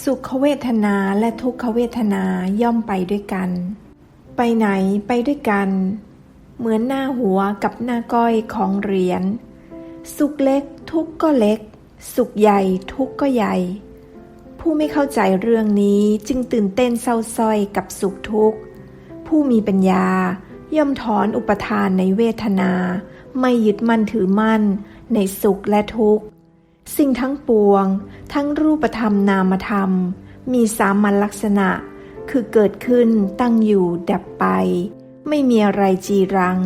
สุขเวทนาและทุกขเวทนาย่อมไปด้วยกัน ไปไหนไปด้วยกัน เหมือนหน้าหัวกับหน้าก้อยของเหรียญ สุขเล็กทุกข์ก็เล็ก สุขใหญ่ทุกข์ก็ใหญ่ ผู้ไม่เข้าใจเรื่องนี้จึงตื่นเต้นเศร้าส้อยกับสุขทุกข์ ผู้มีปัญญาย่อมถอนอุปทานในเวทนา ไม่ยึดมั่นถือมั่น ในสุขและทุกข์ สิ่งทั้งปวง ทั้งรูปธรรมนามธรรม มีสามัญลักษณะ คือเกิดขึ้นตั้งอยู่ดับไป ไม่มีอะไรจีรัง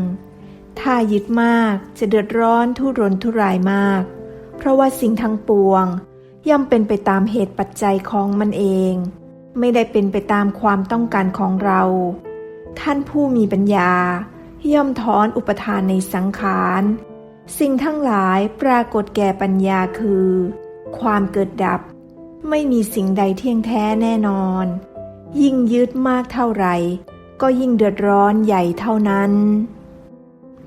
ถ้ายึดมากจะเดือดร้อนทุรนทุรายมาก เพราะว่าสิ่งทั้งปวง ย่อมเป็นไปตามเหตุปัจจัยของมันเอง ไม่ได้เป็นไปตามความต้องการของเรา ท่านผู้มีปัญญา ย่อมถอนอุปทานในสังขาร สิ่งทั้งหลายปรากฏแก่ปัญญาคือ ความเกิดดับ ไม่มีสิ่งใดเที่ยงแท้แน่นอน ยิ่งยึดมากเท่าไหร่ ก็ยิ่งเดือดร้อนใหญ่เท่านั้น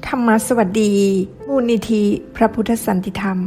ธรรมสวัสดี มูลนิธิ พระพุทธสันติธรรม